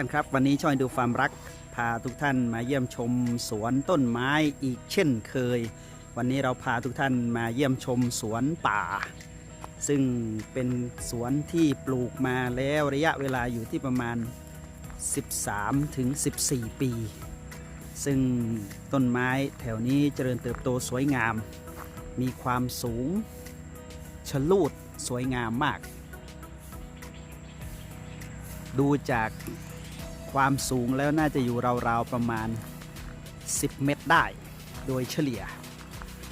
ท่านครับ วันนี้ช่อยดูฟามรัก พาทุกท่านมาเยี่ยมชมสวนต้นไม้อีกเช่นเคย วันนี้เราพาทุกท่านมาเยี่ยมชมสวนป่า ซึ่งเป็นสวนที่ปลูกมาแล้วระยะเวลาอยู่ที่ประมาณ 13ถึง14 ปี ซึ่งต้นไม้แถวนี้เจริญเติบโตสวยงาม มีความสูงชะลูดสวยงามมากดูจาก ความสูงแล้วน่าจะอยู่ราวๆประมาณ 10 เมตรได้โดยเฉลี่ย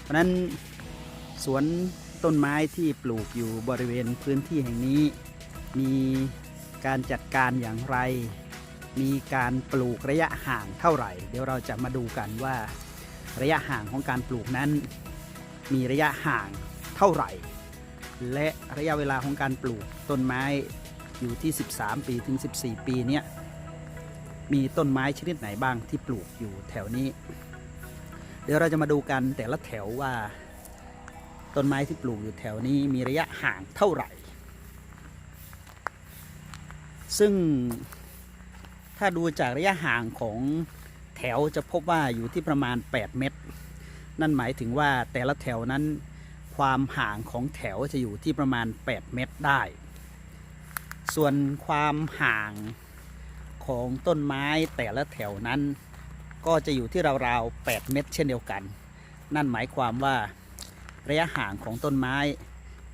เพราะนั้นสวนต้นไม้ที่ปลูกอยู่บริเวณพื้นที่แห่งนี้ มีการจัดการอย่างไร มีการปลูกระยะห่างเท่าไหร่ เดี๋ยวเราจะมาดูกันว่า ระยะห่างของการปลูกนั้น มีระยะห่างเท่าไหร่ และระยะเวลาของการปลูกต้นไม้อยู่ที่ 13 ปีถึง 14 ปีเนี่ย มีต้นไม้ชนิดไหนบ้างที่ปลูกอยู่แถวนี้ เดี๋ยวเราจะมาดูกันแต่ละแถวว่า ต้นไม้ที่ปลูกอยู่แถวนี้มีระยะห่างเท่าไหร่ ซึ่งถ้าดูจากระยะห่างของแถวจะพบว่าอยู่ที่ประมาณ 8 เมตร นั่นหมายถึงว่าแต่ละแถวนั้นความห่างของแถวจะอยู่ที่ประมาณ 8 เมตรได้ ส่วนความห่าง ของต้นไม้แต่ละแถวนั้น ก็จะอยู่ที่ราวๆ8เมตร เช่นเดียวกัน นั่นหมายความว่าระยะห่างของต้นไม้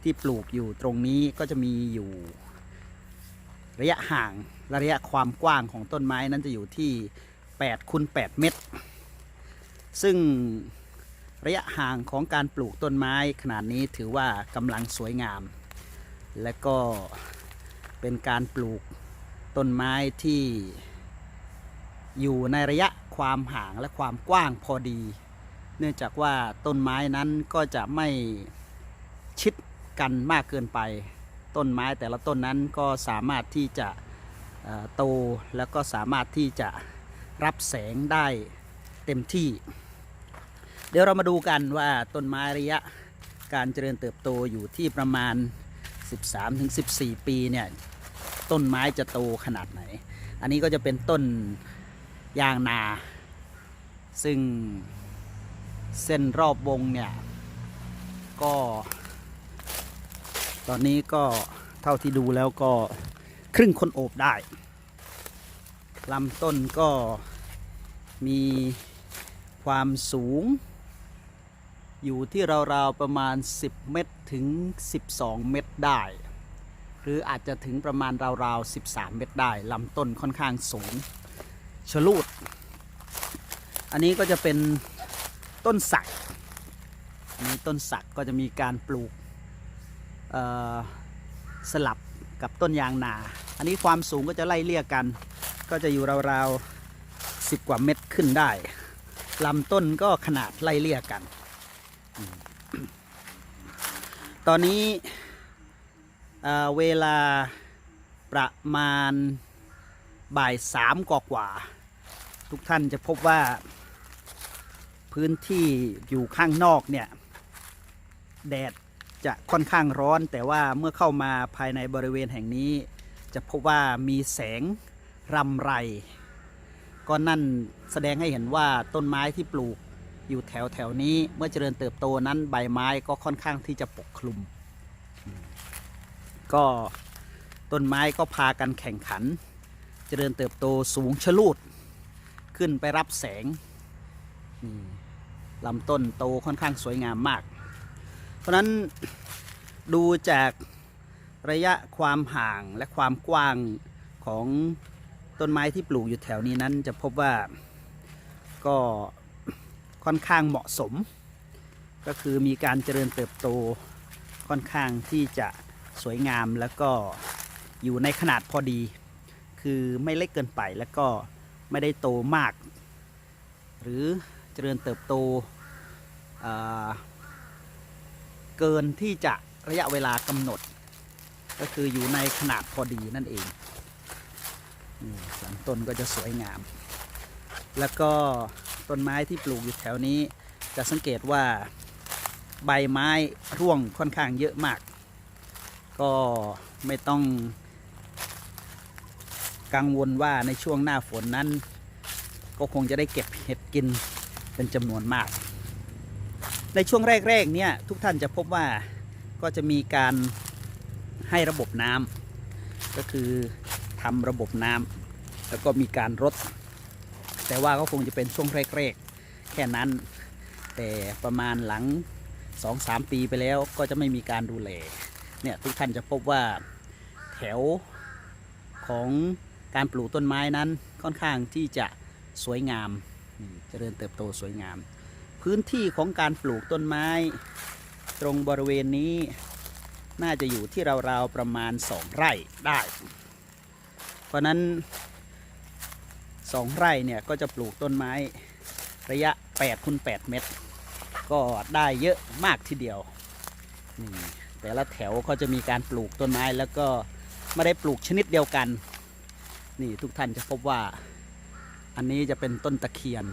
ที่ปลูกอยู่ตรงนี้ก็จะมีอยู่ ระยะห่างและระยะความกว้างของต้นไม้นั้นจะอยู่ที่8คูณ8เมตร ซึ่งระยะห่างของการปลูกต้นไม้ขนาดนี้ถือว่ากำลังสวยงาม และก็เป็นการปลูก ต้นไม้ที่อยู่ในระยะความห่างและความกว้างพอดี เนื่องจากว่าต้นไม้นั้นก็จะไม่ชิดกันมากเกินไป ต้นไม้แต่ละต้นนั้นก็สามารถที่จะโตแล้วก็สามารถที่จะรับแสงได้เต็มที่ เดี๋ยวเรามาดูกันว่าต้นไม้ระยะการเจริญเติบโตอยู่ที่ประมาณ 13-14 ปีเนี่ย ต้นไม้จะโตขนาดไหน อันนี้ก็จะเป็นต้นยางนา ซึ่งเส้นรอบวงเนี่ย ก็ ตอนนี้ก็เท่าที่ดูแล้วก็ครึ่งคนโอบได้ลำต้นก็มีความสูง อยู่ที่ราวๆประมาณ 10 เมตรถึง 12 เมตรได้ หรืออาจจะถึงประมาณราวๆ 13 เมตรได้ลำต้นค่อนข้างสูงชะลูด อันนี้ก็จะเป็นต้นสักอันนี้ต้นสักก็จะมีการปลูกสลับกับต้นยางนา อันนี้ความสูงก็จะไล่เลี่ยกัน ก็จะอยู่ราวๆ10 กว่าเมตรขึ้นได้ลำต้นก็ขนาดไล่เลี่ยกัน ตอนนี้ เเวลาประมาณบ่ายสามกว่า ทุกท่านจะพบว่า พื้นที่อยู่ข้างนอกเนี่ย แดดจะค่อนข้างร้อน แต่ว่าเมื่อเข้ามาภายในบริเวณแห่งนี้ จะพบว่ามีแสงรำไร ก็นั่นแสดงให้เห็นว่าต้นไม้ที่ปลูกอยู่แถวแถวนี้เมื่อเจริญเติบโตนั้นใบไม้ก็ค่อนข้างที่จะปกคลุม ก็ต้นไม้ก็พากันแข่งขัน เจริญเติบโตสูงชะลูด ขึ้นไปรับแสงลำต้นโตค่อนข้างสวยงามมาก เพราะนั้นดูจากระยะความห่างและความกว้างของต้นไม้ที่ปลูกอยู่แถวนี้นั้นจะพบว่าก็ค่อนข้างเหมาะสม ก็คือมีการเจริญเติบโตค่อนข้างที่จะ สวยงามแล้วก็อยู่ในขนาดพอดี คือไม่เล็กเกินไปแล้วก็ไม่ได้โตมาก หรือเจริญเติบโตเเกินที่จะระยะเวลากำหนด ก็คืออยู่ในขนาดพอดีนั่นเองลำต้นก็จะสวยงาม แล้วก็ต้นไม้ที่ปลูกอยู่แถวนี้จะสังเกตว่าใบไม้ร่วงค่อนข้างเยอะมาก ก็ไม่ต้องกังวลว่าในช่วงหน้าฝนนั้น ก็คงจะได้เก็บเห็ดกินเป็นจำนวนมาก ในช่วงแรกๆเนี่ยทุกท่านจะพบว่าก็จะมีการให้ระบบน้ำก็คือทำระบบน้ำแล้วก็มีการรด แต่ว่าก็คงจะเป็นช่วงแรกๆแค่นั้น แต่ประมาณหลัง 2-3 ปีไปแล้วก็จะไม่มีการดูแล เนี่ยทุกท่านจะพบว่าแถวของการปลูกต้นไม้นั้นค่อนข้างที่จะสวยงามเจริญเติบโตสวยงาม พื้นที่ของการปลูกต้นไม้ ตรงบริเวณนี้น่าจะอยู่ที่ราวๆประมาณ 2 ไร่ได้ เพราะนั้น 2 ไร่เนี่ยก็จะปลูกต้นไม้ระยะ8คูณ8เมตร ก็ได้เยอะมากทีเดียวนี่ แต่ละแถวเขาจะมีการปลูกต้นไม้แล้วก็ไม่ได้ปลูกชนิดเดียวกัน นี่ทุกท่านจะพบว่า อันนี้จะเป็นต้นตะเคียน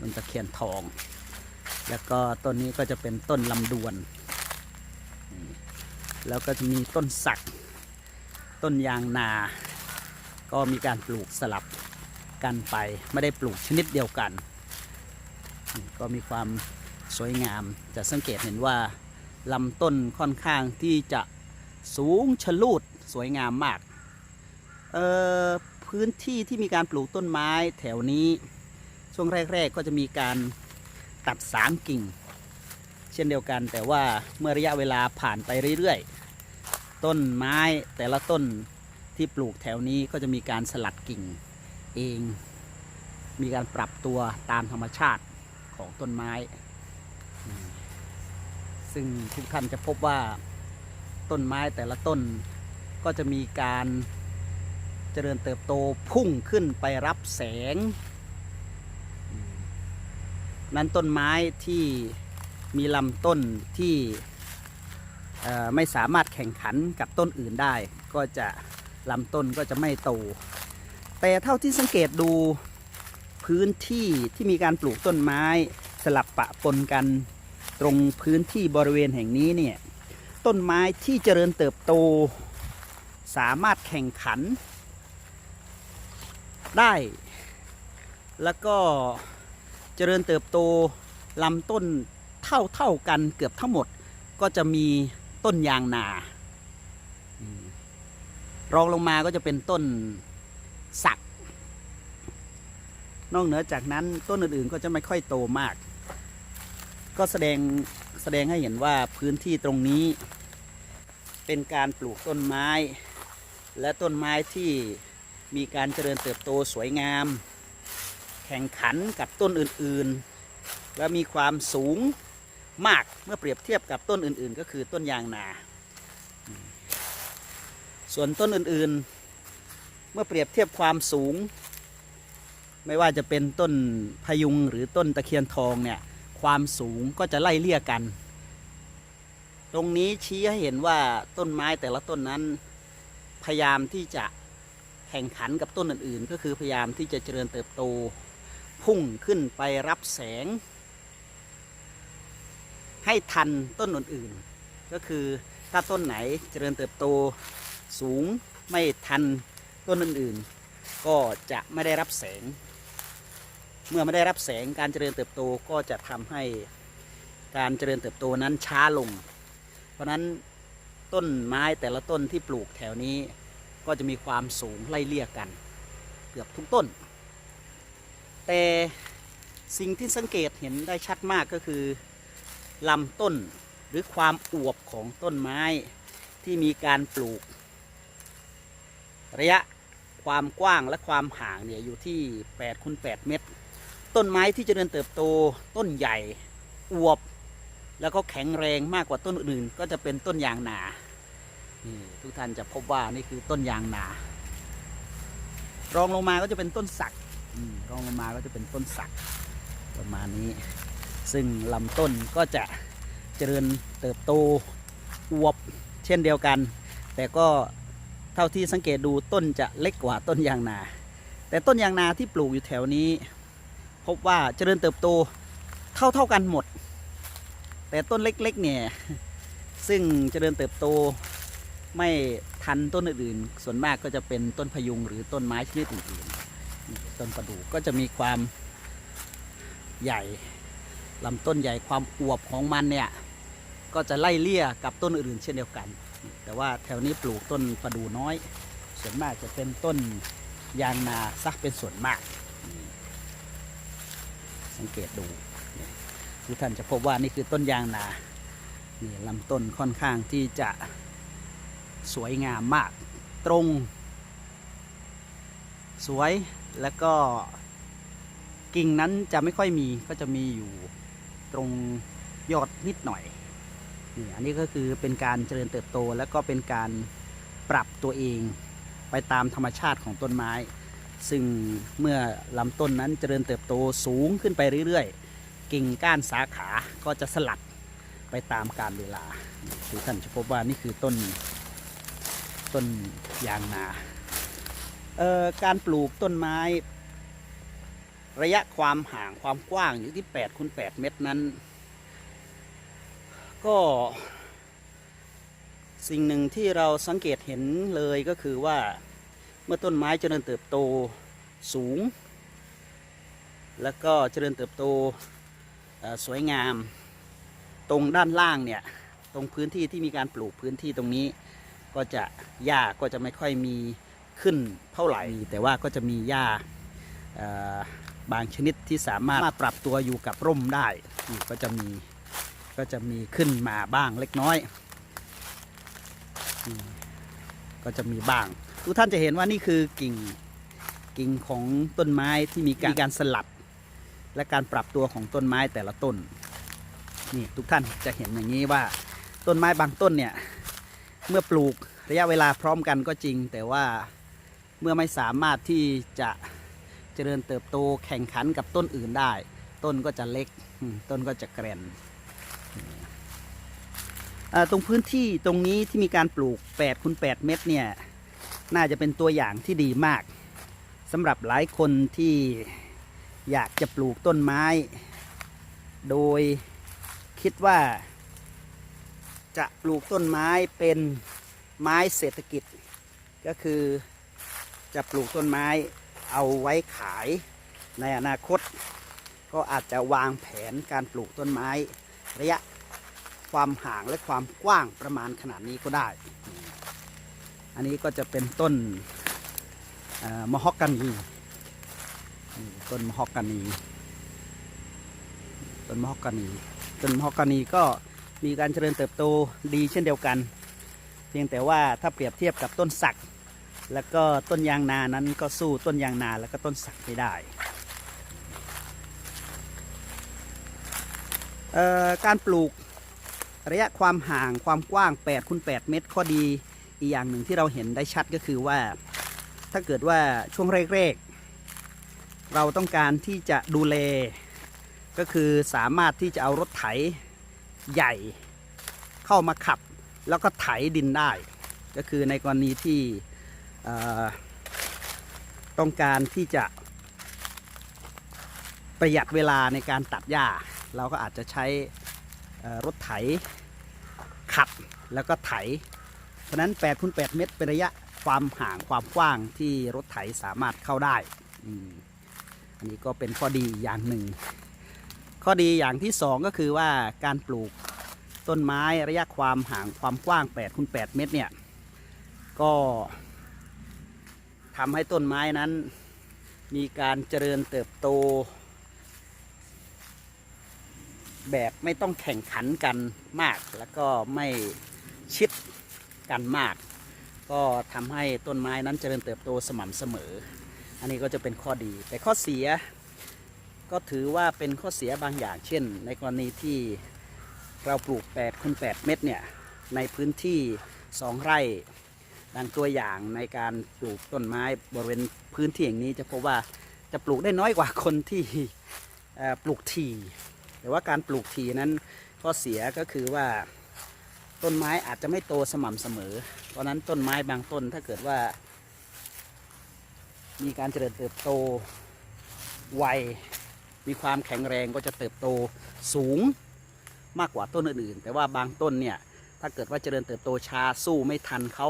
ต้นตะเคียนทอง แล้วก็ต้นนี้ก็จะเป็นต้นลำดวน แล้วก็จะมีต้นสัก ต้นยางนา ก็มีการปลูกสลับกันไป ไม่ได้ปลูกชนิดเดียวกัน ก็มีความสวยงามจะสังเกตเห็นว่า ลำต้นค่อนข้างที่จะสูงชะลูดสวยงามมากเอ่อพื้นที่ที่มีการปลูกต้นไม้แถวนี้ช่วงแรก ๆ ก็จะมีการตัดสางกิ่ง เช่นเดียวกันแต่ว่าเมื่อระยะเวลาผ่านไปเรื่อยๆ ต้นไม้แต่ละต้นที่ปลูกแถวนี้ก็จะมีการสลัดกิ่งเอง มีการปรับตัวตามธรรมชาติของต้นไม้ ซึ่งทุกท่านจะพบว่าต้นไม้แต่ละต้นก็จะมีการเจริญเติบโตพุ่งขึ้นไปรับแสง นั้นต้นไม้ที่มีลำต้นที่ไม่สามารถแข่งขันกับต้นอื่นได้ ก็จะลำต้นก็จะไม่โต แต่เท่าที่สังเกตดูพื้นที่ที่มีการปลูกต้นไม้สลับปะปนกัน ตรงพื้นที่บริเวณแห่งนี้เนี่ยต้นไม้ที่เจริญเติบโต สามารถแข่งขัน ได้ แล้วก็เจริญเติบโตลำต้นเท่าเท่ากันเกือบทั้งหมดก็จะมีต้นยางนารองลงมาก็จะเป็นต้นสัก นอกเหนือจากนั้นต้นอื่นๆก็จะไม่ค่อยโตมาก ก็แสดงแสดงให้เห็นว่าพื้นที่ตรงนี้ เป็นการปลูกต้นไม้ และต้นไม้ที่มีการเจริญเติบโตสวยงาม แข่งขันกับต้นอื่นๆ และมีความสูงมากเมื่อเปรียบเทียบกับต้นอื่นๆ ก็คือต้นยางนา ส่วนต้นอื่นๆ เมื่อเปรียบเทียบความสูง ไม่ว่าจะเป็นต้นพยุงหรือต้นตะเคียนทองเนี่ย ความสูงก็จะไล่เลี่ยกัน ตรงนี้ชี้ให้เห็นว่าต้นไม้แต่ละต้นนั้น พยายามที่จะแข่งขันกับต้นอื่น ๆ ก็คือพยายามที่จะเจริญเติบโต พุ่งขึ้นไปรับแสง ให้ทันต้นอื่น ๆ ก็คือถ้าต้นไหนเจริญเติบโตสูงไม่ทันต้นอื่น ๆ ก็จะไม่ได้รับแสง เมื่อไม่ได้รับแสงการเจริญเติบโตก็จะทำให้การเจริญเติบโตนั้นช้าลง เพราะฉะนั้นต้นไม้แต่ละต้นที่ปลูกแถวนี้ก็จะมีความสูงไล่เลี่ยกัน เกือบทุกต้น แต่สิ่งที่สังเกตเห็นได้ชัดมากก็คือลำต้นหรือความอวบของต้นไม้ที่มีการปลูก ระยะความกว้างและความห่างเนี่ยอยู่ที่8คูณ8เมตร ต้นไม้ที่เจริญเติบโต ต้นใหญ่ อวบ แล้วก็แข็งแรงมากกว่าต้นอื่นก็จะเป็นต้นยางนานี่ทุกท่านจะพบว่านี่คือต้นยางนา รองลงมาก็จะเป็นต้นสักรองลงมาก็จะเป็นต้นสักประมาณนี้ ซึ่งลำต้นก็จะเจริญเติบโตอวบเช่นเดียวกัน แต่ก็เท่าที่สังเกตดูต้นจะเล็กกว่าต้นยางนา แต่ต้นยางนาที่ปลูกอยู่แถวนี้ พบว่าเจริญเติบโตเท่าเท่ากันหมด แต่ต้นเล็กๆเนี่ยซึ่งเจริญเติบโตไม่ทันต้นอื่นๆ ส่วนมากก็จะเป็นต้นพยุงหรือต้นไม้ชนิดอื่นๆต้นประดู่ก็จะมีความใหญ่ลำต้นใหญ่ความอวบของมันเนี่ยก็จะไล่เลี่ยกับต้นอื่นๆเช่นเดียวกัน แต่ว่าแถวนี้ปลูกต้นประดู่น้อย ส่วนมากจะเป็นต้นยางนาซักเป็นส่วนมาก สังเกตดูทุกท่านจะพบว่านี่คือต้นยางนานี่ลำต้นค่อนข้างที่จะสวยงามมากตรง สวยแล้วก็กิ่งนั้นจะไม่ค่อยมีก็จะมีอยู่ตรงยอดนิดหน่อยนี่อันนี้ก็คือเป็นการเจริญเติบโตแล้วก็เป็นการปรับตัวเองไปตามธรรมชาติของต้นไม้ ซึ่งเมื่อลำต้นนั้นเจริญเติบโตสูงขึ้นไปเรื่อยๆ กิ่งก้านสาขาก็จะสลัดไปตามกาลเวลาทุกท่านจะพบว่านี่คือต้นต้นยางนาเอ่อการปลูกต้นไม้ ระยะความห่างความกว้างอยู่ที่8คูณ8เมตรนั้น ก็ สิ่งหนึ่งที่เราสังเกตเห็นเลยก็คือว่า เมื่อต้นไม้เจริญเติบโตสูง แล้วก็เจริญเติบโตสวยงาม ตรงด้านล่างเนี่ยตรงพื้นที่ที่มีการปลูกพื้นที่ตรงนี้ ก็จะหญ้าก็จะไม่ค่อยมีขึ้นเท่าไหร่ แต่ว่าก็จะมีหญ้าบางชนิดที่สามารถปรับตัวอยู่กับร่มได้ก็จะมีก็จะมีขึ้นมาบ้างเล็กน้อย ก็จะมีบ้าง ทุกท่านจะเห็นว่านี่คือกิ่งกิ่งของต้นไม้ที่มีการมีการสลับ และการปรับตัวของต้นไม้แต่ละต้นนี่ทุกท่านจะเห็นอย่างนี้ว่าต้นไม้บางต้นเนี่ยเมื่อปลูกระยะเวลาพร้อมกันก็จริง แต่ว่าเมื่อไม่สามารถที่จะเจริญเติบโตแข่งขันกับต้นอื่นได้ ต้นก็จะเล็กอืมต้นก็จะแกรนอ่าตรงพื้นที่ตรงนี้ที่มีการปลูก8คูณ8เมตรเนี่ย น่าจะเป็นตัวอย่างที่ดีมากสำหรับหลายคนที่อยากจะปลูกต้นไม้ โดยคิดว่า จะปลูกต้นไม้เป็นไม้เศรษฐกิจ ก็คือจะปลูกต้นไม้เอาไว้ขายในอนาคต ก็อาจจะวางแผนการปลูกต้นไม้ ระยะความห่างและความกว้างประมาณขนาดนี้ก็ได้ อันนี้ก็จะเป็นต้นมะฮอกกานีนี่ต้นมะฮอกกานีต้นมะฮอกกานีต้นมะฮอกกานีก็มีการเจริญเติบโตดีเช่นเดียวกัน เพียงแต่ว่าถ้าเปรียบเทียบกับต้นสัก แล้วก็ต้นยางนานั้นก็สู้ต้นยางนาแล้วก็ต้นสักไม่ได้การปลูกระยะความห่างความกว้าง8คูณ8เมตรข้อดี อีกอย่างหนึ่งที่เราเห็นได้ชัดก็คือว่า ถ้าเกิดว่าช่วงแรกๆเราต้องการที่จะดูแล ก็คือสามารถที่จะเอารถไถใหญ่เข้ามาขับ แล้วก็ไถดินได้ ก็คือในกรณีที่ต้องการที่จะประหยัดเวลาในการตัดหญ้า เราก็อาจจะใช้รถไถขับแล้วก็ไถ เพราะนั้น8คูณ8เมตรเป็นระยะความห่างความกว้างที่รถไถสามารถเข้าได้อันนี้ก็เป็นข้อดีอย่างหนึ่ง ข้อดีอย่างที่สองก็คือว่าการปลูกต้นไม้ระยะความห่างความกว้าง8คูณ8เมตรเนี่ย ก็ทำให้ต้นไม้นั้น มีการเจริญเติบโต แบบไม่ต้องแข่งขันกันมากแล้วก็ไม่ชิด กันมาก ก็ทำให้ต้นไม้นั้นเจริญเติบโตสม่ำเสมอ อันนี้ก็จะเป็นข้อดี แต่ข้อเสียก็ถือว่าเป็นข้อเสียบางอย่าง เช่น ในกรณีที่เราปลูก8คูณ8เมตรเนี่ยในพื้นที่ 2 ไร่ดังตัวอย่างในการปลูกต้นไม้บริเวณพื้นที่อย่างนี้จะพบว่าจะปลูกได้น้อยกว่าคนที่ปลูกทีแต่ว่าการปลูกทีนั้นข้อเสียก็คือว่า ต้นไม้อาจจะไม่โตสม่ำเสมอ เพราะนั้นต้นไม้บางต้นถ้าเกิดว่า มีการเจริญเติบโตไวมีความแข็งแรงก็จะเติบโตสูงมากกว่าต้นอื่นๆ แต่ว่าบางต้นเนี่ย ถ้าเกิดว่าเจริญเติบโตช้าสู้ไม่ทันเขา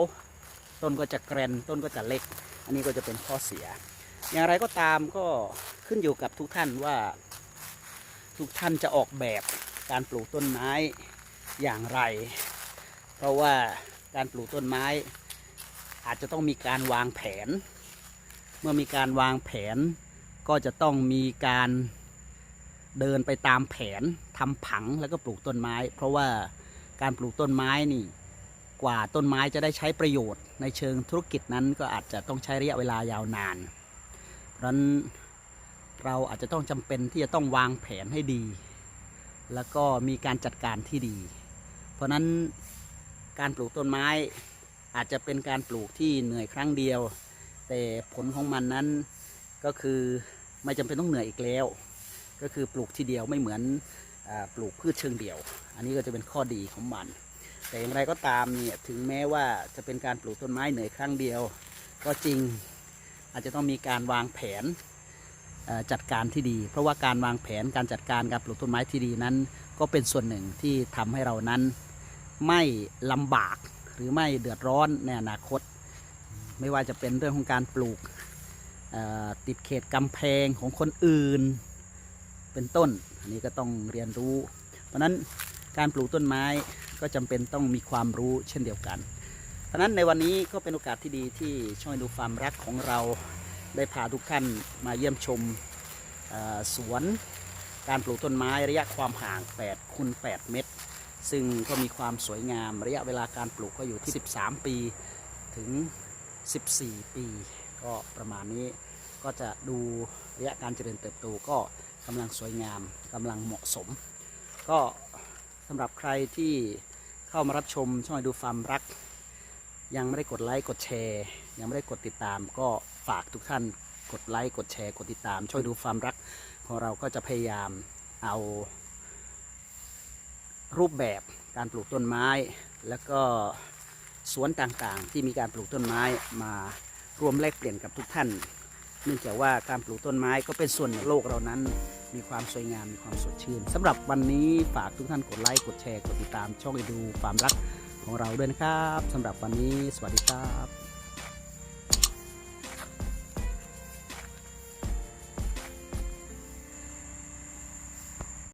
ต้นก็จะแกรนต้นก็จะเล็ก อันนี้ก็จะเป็นข้อเสีย อย่างไรก็ตามก็ขึ้นอยู่กับทุกท่านว่า ทุกท่านจะออกแบบการปลูกต้นไม้อย่างไร เพราะว่าการปลูกต้นไม้ อาจจะต้องมีการวางแผน เมื่อมีการวางแผน ก็จะต้องมีการเดินไปตามแผนทำผังแล้วก็ปลูกต้นไม้ เพราะว่าการปลูกต้นไม้นี่กว่าต้นไม้จะได้ใช้ประโยชน์ ในเชิงธุรกิจนั้นก็อาจจะต้องใช้ระยะเวลายาวนาน เพราะนั้นเราอาจจะต้องจำเป็นที่จะต้องวางแผนให้ดี แล้วก็มีการจัดการที่ดี เพราะนั้น การปลูกต้นไม้ อาจจะเป็นการปลูกที่เหนื่อยครั้งเดียว แต่ผลของมันนั้นก็คือไม่จำเป็นต้องเหนื่อยอีกแล้ว ก็คือปลูกทีเดียวไม่เหมือนอปลูกพืชเชิงเดี่ยว อันนี้ก็จะเป็นข้อดีของมัน แต่อย่างไรก็ตามเนี่ยถึงแม้ว่าจะเป็นการปลูกต้นไม้เหนื่อยครั้งเดียว ก็จริงอาจจะต้องมีการวางแผนจัดการที่ดี เพราะว่าการวางแผนการจัดการการปลูกต้นไม้ที่ดีนั้น ก็เป็นส่วนหนึ่งที่ทำให้เรานั้น ไม่ลำบากหรือไม่เดือดร้อนในอนาคต ไม่ว่าจะเป็นเรื่องของการปลูกติดเขตกำแพงของคนอื่นเป็นต้น อันนี้ก็ต้องเรียนรู้ เพราะนั้นการปลูกต้นไม้ก็จำเป็นต้องมีความรู้เช่นเดียวกัน เพราะนั้นในวันนี้ก็เป็นโอกาสที่ดีที่ช่วยดูฟามรักของเราได้พาทุกท่านมาเยี่ยมชมสวนการปลูกต้นไม้ระยะความห่าง8คูณ8เมตร ซึ่งก็มีความสวยงามระยะเวลาการปลูกก็อยู่ที่ 13 ปีถึง 14 ปี ก็ประมาณนี้ก็จะดูระยะการเจริญเติบโตก็กำลังสวยงามกำลังเหมาะสม ก็สำหรับใครที่เข้ามารับชมช่องดูฟาร์มรัก ยังไม่ได้กดไลค์กดแชร์ ยังไม่ได้กดติดตาม ก็ฝากทุกท่านกดไลค์กดแชร์กดติดตาม ช่วยดูฟาร์มรักของเราก็จะพยายามเอา รูปแบบการปลูกต้นไม้ แล้วก็สวนต่างๆ ที่มีการปลูกต้นไม้มารวมแลกเปลี่ยนกับทุกท่านเนื่องจากว่าการปลูกต้นไม้ก็เป็นส่วนหนึ่งโลกเรานั้น มีความสวยงามมีความสดชื่นสำหรับวันนี้ฝากทุกท่านกดไลค์กดแชร์กดติดตามช่องดูฟามรักของเราด้วยนะครับสำหรับวันนี้สวัสดีครับ